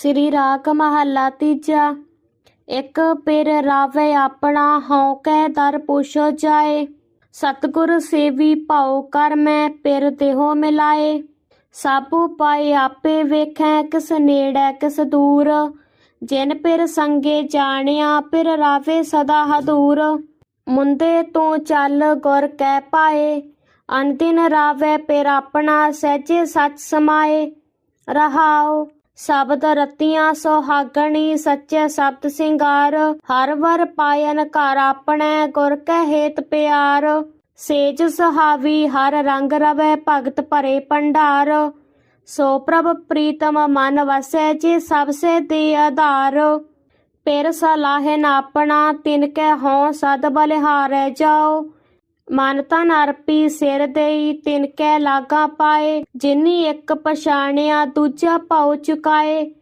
ਸ੍ਰੀ ਰਾਗ ਮਹੱਲਾ ਤੀਜਾ। ਇਕ ਪਿਰ ਰਾਵੇ ਆਪਣਾ ਹਉ ਕਹਿ ਦਰ ਪੁੱਛੋ ਜਾਏ। ਸਤਿਗੁਰ ਸੇਵੀ ਭਾਉ ਕਰ ਮੈਂ ਪਿਰ ਦੇਹੋ ਮਿਲਾਏ। ਸਭ ਉਪਾਏ ਆਪੇ ਵੇਖੈ ਕਿਸ ਨੇੜੈ ਕਿਸ ਦੂਰ। ਜਿਨ ਪਿਰ ਸੰਗੇ ਜਾਣਿਆ ਪਿਰ ਰਾਵੇ ਸਦਾ ਹਦੂਰ। ਮੁੰਦੇ ਤੋਂ ਚੱਲ ਗੁਰ ਕਹਿ ਪਾਏ। ਅਨਦਿਨ ਰਾਵੇ ਪਿਰ ਆਪਣਾ ਸਹਿਜੇ ਸੱਚ ਸਮਾਏ। ਰਹਾਓ ਸ਼ਬਦ ਰਤੀਆਂ ਸੋਹਾਗਣੀ ਸੱਚੇ ਸ਼ਬਦ ਸਿੰਗਾਰ, ਹਰ ਵਰ ਪਾਇਨ ਘਰ ਆਪਣੇ ਗੁਰ ਕੈ ਹੇਤ ਪਿਆਰ। ਸੇਜ ਸੁਹਾਵੀ ਹਰ ਰੰਗ ਰਵੈ ਭਗਤ ਭਰੇ ਭੰਡਾਰ। ਸੋ ਪ੍ਰਭ ਪ੍ਰੀਤਮ ਮਨ ਵਸੈ ਜੇ ਸਭ ਸੇ ਦੇ ਆਧਾਰ। ਪਿਰ ਸਲਾਹਨ ਆਪਣਾ ਤਿਨ ਕੈ ਹਉ ਸਦ ਬਲਿਹਾਰੈ ਜਾਓ। ਮਨ ਨਰਪੀ ਸਿਰ ਦੇਈ ਤਿਨ ਕੈ ਲਾਗਾ ਪਾਏ ਜਿਨੀ ਇੱਕ ਪਛਾਣਿਆ ਦੂਜਾ ਭਾਉ ਚੁਕਾਏ।